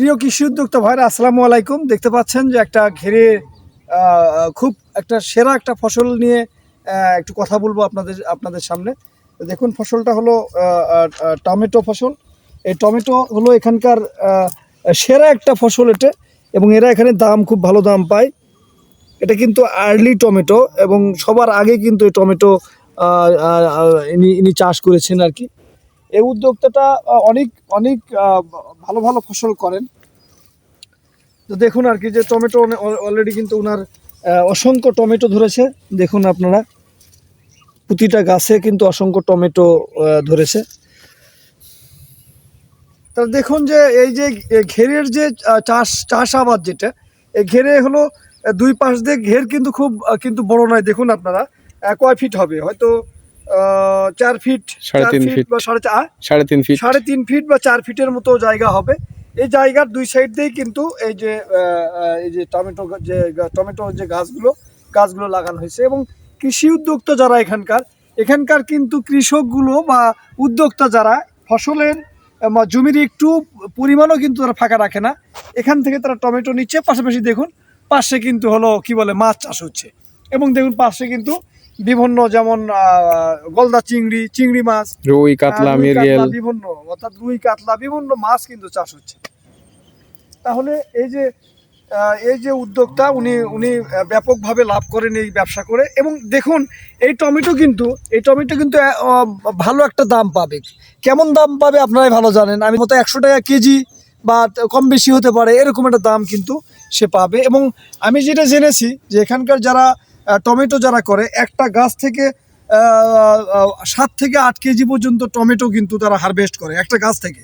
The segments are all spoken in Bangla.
প্রিয় কৃষি উদ্যোক্তা ভাইরা, আসসালামু আলাইকুম। দেখতে পাচ্ছেন যে একটা ঘেরে খুব একটা সেরা একটা ফসল নিয়ে একটু কথা বলব আপনাদের আপনাদের সামনে। দেখুন, ফসলটা হলো টমেটো ফসল। এই টমেটো হলো এখানকার সেরা একটা ফসল এটা এবং এরা এখানে দাম খুব ভালো দাম পায়। এটা কিন্তু আর্লি টমেটো এবং সবার আগে কিন্তু এই টমেটো ইনি ইনি চাষ করেছেন আর কি। এই উদ্যোক্তাটা অনেক অনেক ভালো ভালো ফসল করেন। তো দেখুন আর কি যে টমেটো অলরেডি কিন্তু ওনার অসংখ্য টমেটো ধরেছে। দেখুন আপনারা প্রতিটা গাছে কিন্তু অসংখ্য টমেটো ধরেছে। তা দেখুন যে এই যে ঘেরের যে আহ, চাষ চাষাবাদ যেটা এই ঘেরে হলো দুই পাশ দিয়ে ঘের কিন্তু খুব কিন্তু বড় নয়। দেখুন আপনারা কয় ফিট হবে? হয়তো চার ফিট সাড়ে চার তিন ফিট। বা সাড়ে তিন ফিট সাড়ে তিন ফিট বা চার ফিটের মতো জায়গা হবে। এই জায়গার দুই সাইড দিয়েই কিন্তু এই যে এই যে টমেটো যে টমেটো যে গাছগুলো গাছগুলো লাগানো হয়েছে এবং কৃষি উদ্যোক্তা যারা এখানকার এখানকার কিন্তু কৃষকগুলো বা উদ্যোক্তা যারা ফসলের জমির একটু পরিমাণও কিন্তু তারা ফাঁকা রাখে না। এখান থেকে তারা টমেটো নিচ্ছে। পাশাপাশি দেখুন পাশে কিন্তু হলো কি বলে মাছ চাষ হচ্ছে। এবং দেখুন পাশে কিন্তু বিভিন্ন যেমন গলদা চিংড়ি চিংড়ি মাছ রুই কাতলা মৃগেল বিভিন্ন অর্থাৎ রুই কাতলা বিভিন্ন মাছ কিন্তু চাষ হচ্ছে। তাহলে এই যে এই যে উদ্যোক্তা উনি উনি ব্যাপকভাবে লাভ করেন এই ব্যবসা করে এবং দেখুন এই টমেটো কিন্তু এই টমেটো কিন্তু ভালো একটা দাম পাবে। কেমন দাম পাবে আপনারাই ভালো জানেন। আমি মতো একশো টাকা কেজি বা কম বেশি হতে পারে এরকম একটা দাম কিন্তু সে পাবে। এবং আমি যেটা জেনেছি যে এখানকার যারা টমেটো যারা করে, একটা গাছ থেকে সাত থেকে আট কেজি পর্যন্ত টমেটো কিন্তু তারা হারভেস্ট করে, একটা গাছ থেকে।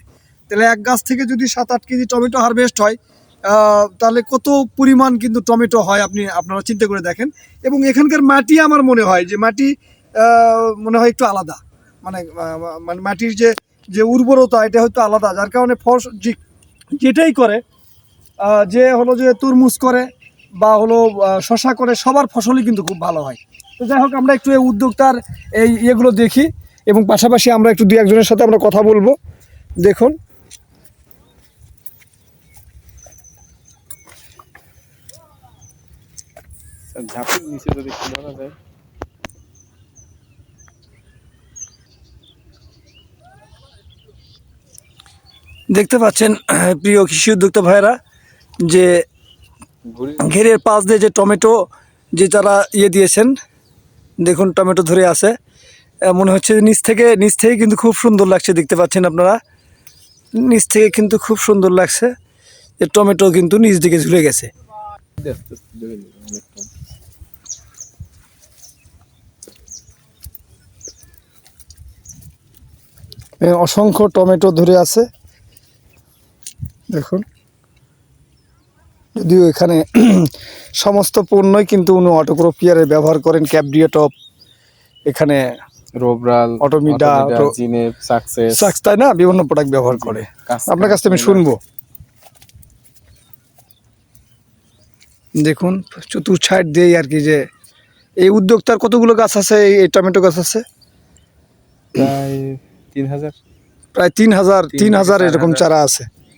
তাহলে এক গাছ থেকে যদি সাত আট কেজি টমেটো হারভেস্ট হয় তাহলে কত পরিমাণ কিন্তু টমেটো হয় আপনি, আপনারা চিন্তা করে দেখেন। এবং এখানকার মাটি আমার মনে হয় যে মাটি মনে হয় একটু আলাদা। মানে মানে মাটির যে যে উর্বরতা, এটা হয়তো আলাদা। যার কারণে ফস যেটাই করে যে হলো যে তরমুজ করে বা হলো শশা করে সবার ফসলই কিন্তু খুব ভালো হয়। তো যাই হোক আমরা একটু এই উদ্যোক্তার এই ইয়েগুলো দেখি এবং পাশাপাশি আমরা একটু দু একজনের সাথে আমরা কথা বলব। দেখুন। ঝাঁপির নিচে যদি একটু ধরা যায়। দেখতে পাচ্ছেন প্রিয় কৃষি উদ্যোক্তা ভাইয়েরা যে ঘেরের পাশ দিয়ে যে টমেটো যে তারা ইয়ে দিয়েছেন, দেখুন টমেটো ধরে আছে। মনে হচ্ছে যে নিচ থেকে নিচ থেকে কিন্তু খুব সুন্দর লাগছে, দেখতে পাচ্ছেন আপনারা? নিচ থেকে কিন্তু খুব সুন্দর লাগছে যে টমেটো কিন্তু নিচ দিকে ঝুলে গেছে। অসংখ্য টমেটো ধরে আছে। দেখুন। যদিও এখানে সমস্ত পণ্যই কিন্তু উনি অটোক্রোপিয়ারের ব্যবহার করেন ক্যাবডিও টপ এখানে রোবরাল অটোমিডা, জিনেপ সাকসেস সাক্স তাই না? বিভিন্ন প্রোডাক্ট ব্যবহার করে। আপনার কাছ থেকে আমি শুনব। দেখুন চতুর সাইড দিয়েই আর কি যে এই উদ্যোক্তার কতগুলো গাছ আছে এই- টমেটো গাছ আছে? প্রায় তিন হাজার। প্রায় তিন হাজার তিন হাজার এরকম চারা আছে।